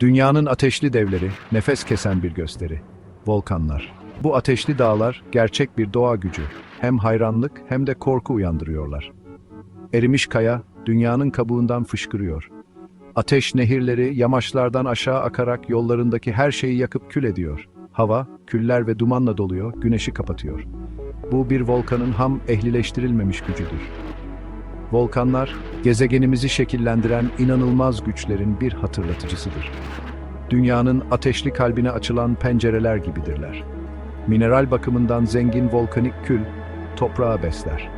Dünyanın ateşli devleri, nefes kesen bir gösteri. Volkanlar. Bu ateşli dağlar gerçek bir doğa gücü. Hem hayranlık hem de korku uyandırıyorlar. Erimiş kaya, dünyanın kabuğundan fışkırıyor. Ateş nehirleri yamaçlardan aşağı akarak yollarındaki her şeyi yakıp kül ediyor. Hava, küller ve dumanla doluyor, güneşi kapatıyor. Bu bir volkanın ham ehlileştirilmemiş gücüdür. Volkanlar, gezegenimizi şekillendiren inanılmaz güçlerin bir hatırlatıcısıdır. Dünyanın ateşli kalbine açılan pencereler gibidirler. Mineral bakımından zengin volkanik kül, toprağı besler.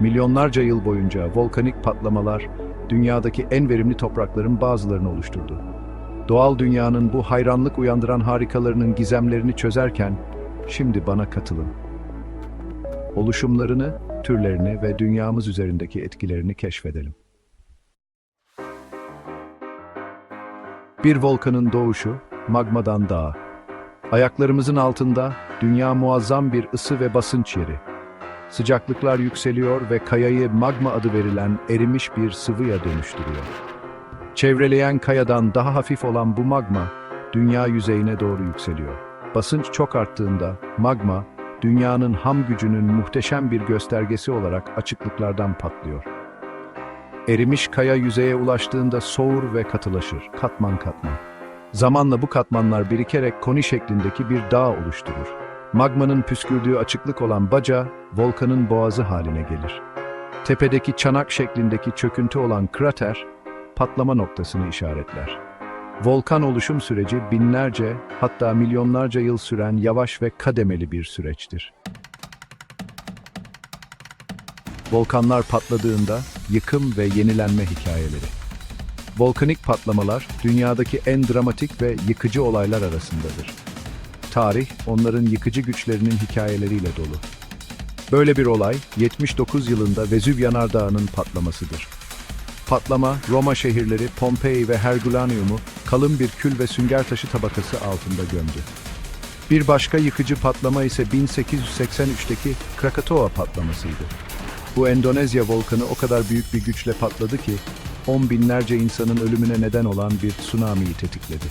Milyonlarca yıl boyunca volkanik patlamalar, dünyadaki en verimli toprakların bazılarını oluşturdu. Doğal dünyanın bu hayranlık uyandıran harikalarının gizemlerini çözerken, şimdi bana katılın. Oluşumlarını, türlerini ve dünyamız üzerindeki etkilerini keşfedelim. Bir volkanın doğuşu, magmadan dağa. Ayaklarımızın altında dünya muazzam bir ısı ve basınç yeri. Sıcaklıklar yükseliyor ve kayayı magma adı verilen erimiş bir sıvıya dönüştürüyor. Çevreleyen kayadan daha hafif olan bu magma, dünya yüzeyine doğru yükseliyor. Basınç çok arttığında magma, dünyanın ham gücünün muhteşem bir göstergesi olarak açıklıklardan patlıyor. Erimiş kaya yüzeye ulaştığında soğur ve katılaşır, katman katman. Zamanla bu katmanlar birikerek koni şeklindeki bir dağ oluşturur. Magmanın püskürdüğü açıklık olan baca, volkanın boğazı haline gelir. Tepedeki çanak şeklindeki çöküntü olan krater, patlama noktasını işaretler. Volkan oluşum süreci binlerce, hatta milyonlarca yıl süren yavaş ve kademeli bir süreçtir. Volkanlar patladığında yıkım ve yenilenme hikayeleri. Volkanik patlamalar dünyadaki en dramatik ve yıkıcı olaylar arasındadır. Tarih onların yıkıcı güçlerinin hikayeleriyle dolu. Böyle bir olay 79 yılında Vezüv Yanardağı'nın patlamasıdır. Patlama Roma şehirleri Pompei ve Herculaneum'u kalın bir kül ve sünger taşı tabakası altında gömdü. Bir başka yıkıcı patlama ise 1883'teki Krakatoa patlamasıydı. Bu Endonezya volkanı o kadar büyük bir güçle patladı ki, on binlerce insanın ölümüne neden olan bir tsunami'yi tetikledi.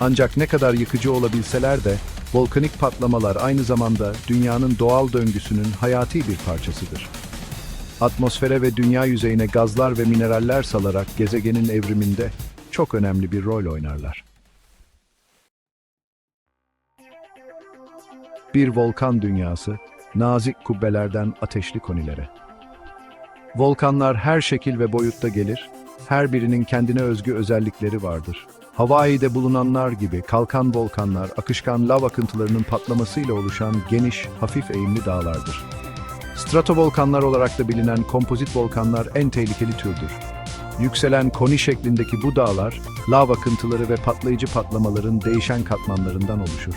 Ancak ne kadar yıkıcı olabilseler de, volkanik patlamalar aynı zamanda dünyanın doğal döngüsünün hayati bir parçasıdır. Atmosfere ve dünya yüzeyine gazlar ve mineraller salarak gezegenin evriminde çok önemli bir rol oynarlar. Bir volkan dünyası, nazik kubbelerden ateşli konilere. Volkanlar her şekil ve boyutta gelir, her birinin kendine özgü özellikleri vardır. Hawaii'de bulunanlar gibi kalkan volkanlar, akışkan lav akıntılarının patlamasıyla oluşan geniş, hafif eğimli dağlardır. Stratovolkanlar olarak da bilinen kompozit volkanlar en tehlikeli türdür. Yükselen koni şeklindeki bu dağlar, lav akıntıları ve patlayıcı patlamaların değişen katmanlarından oluşur.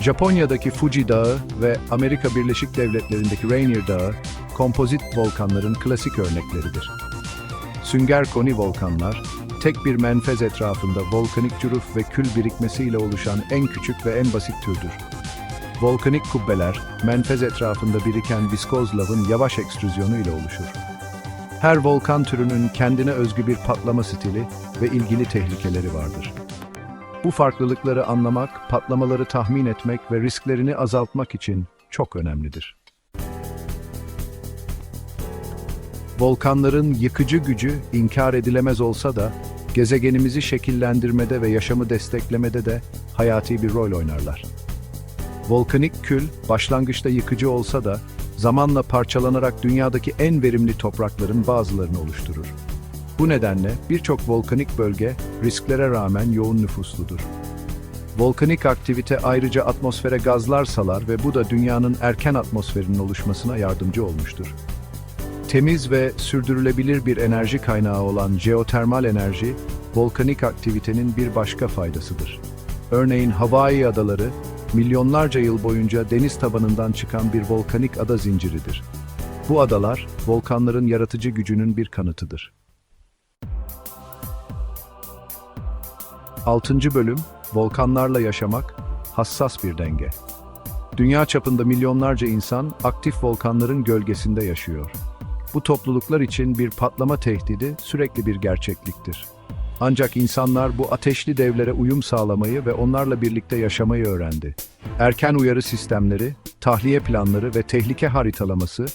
Japonya'daki Fuji Dağı ve Amerika Birleşik Devletleri'ndeki Rainier Dağı, kompozit volkanların klasik örnekleridir. Sünger koni volkanlar, tek bir menfez etrafında volkanik cüruf ve kül birikmesiyle oluşan en küçük ve en basit türdür. Volkanik kubbeler, menfez etrafında biriken viskoz lavın yavaş ekstrüzyonu ile oluşur. Her volkan türünün kendine özgü bir patlama stili ve ilgili tehlikeleri vardır. Bu farklılıkları anlamak, patlamaları tahmin etmek ve risklerini azaltmak için çok önemlidir. Volkanların yıkıcı gücü inkar edilemez olsa da, gezegenimizi şekillendirmede ve yaşamı desteklemede de hayati bir rol oynarlar. Volkanik kül başlangıçta yıkıcı olsa da zamanla parçalanarak dünyadaki en verimli toprakların bazılarını oluşturur. Bu nedenle birçok volkanik bölge risklere rağmen yoğun nüfusludur. Volkanik aktivite ayrıca atmosfere gazlar salar ve bu da dünyanın erken atmosferinin oluşmasına yardımcı olmuştur. Temiz ve sürdürülebilir bir enerji kaynağı olan jeotermal enerji, volkanik aktivitenin bir başka faydasıdır. Örneğin Hawaii adaları, milyonlarca yıl boyunca deniz tabanından çıkan bir volkanik ada zinciridir. Bu adalar, volkanların yaratıcı gücünün bir kanıtıdır. 6. Bölüm Volkanlarla yaşamak, hassas bir denge. Dünya çapında milyonlarca insan aktif volkanların gölgesinde yaşıyor. Bu topluluklar için bir patlama tehdidi sürekli bir gerçekliktir. Ancak insanlar bu ateşli devlere uyum sağlamayı ve onlarla birlikte yaşamayı öğrendi. Erken uyarı sistemleri, tahliye planları ve tehlike haritalaması,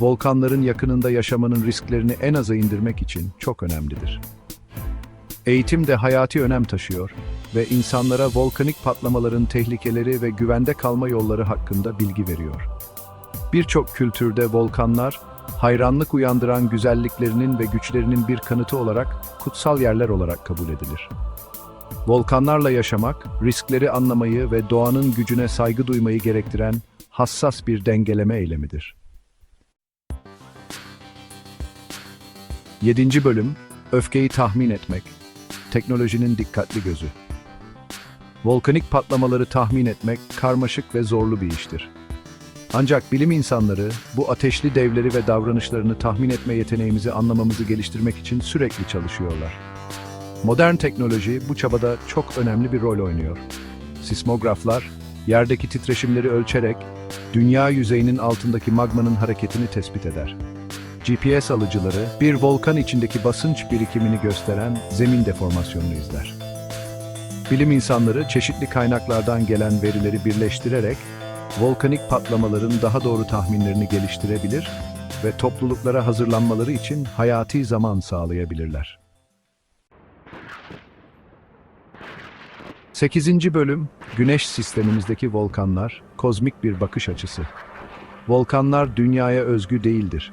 volkanların yakınında yaşamanın risklerini en aza indirmek için çok önemlidir. Eğitim de hayati önem taşıyor ve insanlara volkanik patlamaların tehlikeleri ve güvende kalma yolları hakkında bilgi veriyor. Birçok kültürde volkanlar, hayranlık uyandıran güzelliklerinin ve güçlerinin bir kanıtı olarak kutsal yerler olarak kabul edilir. Volkanlarla yaşamak, riskleri anlamayı ve doğanın gücüne saygı duymayı gerektiren hassas bir dengeleme eylemidir. 7. Bölüm Öfkeyi tahmin etmek. Teknolojinin dikkatli gözü. Volkanik patlamaları tahmin etmek karmaşık ve zorlu bir iştir. Ancak bilim insanları bu ateşli devleri ve davranışlarını tahmin etme yeteneğimizi anlamamızı geliştirmek için sürekli çalışıyorlar. Modern teknoloji bu çabada çok önemli bir rol oynuyor. Sismograflar, yerdeki titreşimleri ölçerek dünya yüzeyinin altındaki magmanın hareketini tespit eder. GPS alıcıları bir volkan içindeki basınç birikimini gösteren zemin deformasyonunu izler. Bilim insanları çeşitli kaynaklardan gelen verileri birleştirerek volkanik patlamaların daha doğru tahminlerini geliştirebilir ve topluluklara hazırlanmaları için hayati zaman sağlayabilirler. 8. Bölüm Güneş sistemimizdeki volkanlar, kozmik bir bakış açısı. Volkanlar dünyaya özgü değildir.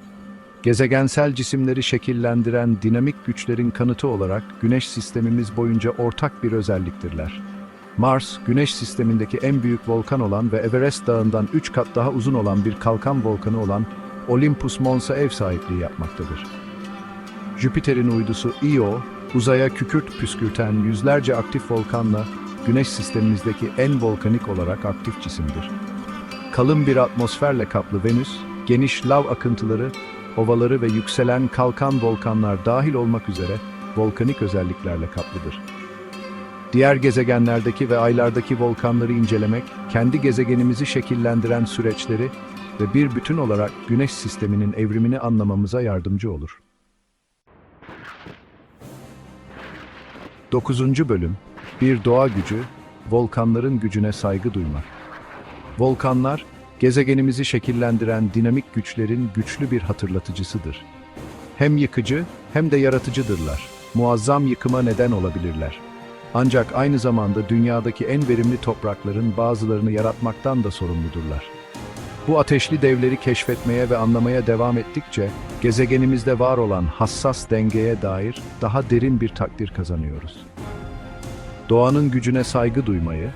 Gezegensel cisimleri şekillendiren dinamik güçlerin kanıtı olarak Güneş sistemimiz boyunca ortak bir özelliktirler. Mars, Güneş sistemindeki en büyük volkan olan ve Everest Dağı'ndan 3 kat daha uzun olan bir kalkan volkanı olan Olympus Mons'a ev sahipliği yapmaktadır. Jüpiter'in uydusu Io, uzaya kükürt püskürten yüzlerce aktif volkanla Güneş sistemimizdeki en volkanik olarak aktif cisimdir. Kalın bir atmosferle kaplı Venüs, geniş lav akıntıları, ovaları ve yükselen kalkan volkanlar dahil olmak üzere volkanik özelliklerle kaplıdır. Diğer gezegenlerdeki ve aylardaki volkanları incelemek, kendi gezegenimizi şekillendiren süreçleri ve bir bütün olarak Güneş sisteminin evrimini anlamamıza yardımcı olur. 9. Bölüm Bir doğa gücü, volkanların gücüne saygı duymak. Volkanlar, gezegenimizi şekillendiren dinamik güçlerin güçlü bir hatırlatıcısıdır. Hem yıkıcı hem de yaratıcıdırlar. Muazzam yıkıma neden olabilirler. Ancak aynı zamanda dünyadaki en verimli toprakların bazılarını yaratmaktan da sorumludurlar. Bu ateşli devleri keşfetmeye ve anlamaya devam ettikçe gezegenimizde var olan hassas dengeye dair daha derin bir takdir kazanıyoruz. Doğanın gücüne saygı duymayı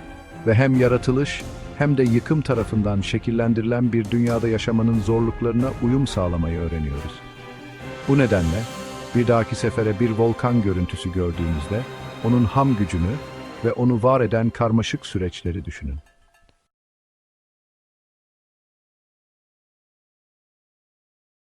ve hem yaratılış hem de yıkım tarafından şekillendirilen bir dünyada yaşamanın zorluklarına uyum sağlamayı öğreniyoruz. Bu nedenle bir dahaki sefere bir volkan görüntüsü gördüğünüzde onun ham gücünü ve onu var eden karmaşık süreçleri düşünün.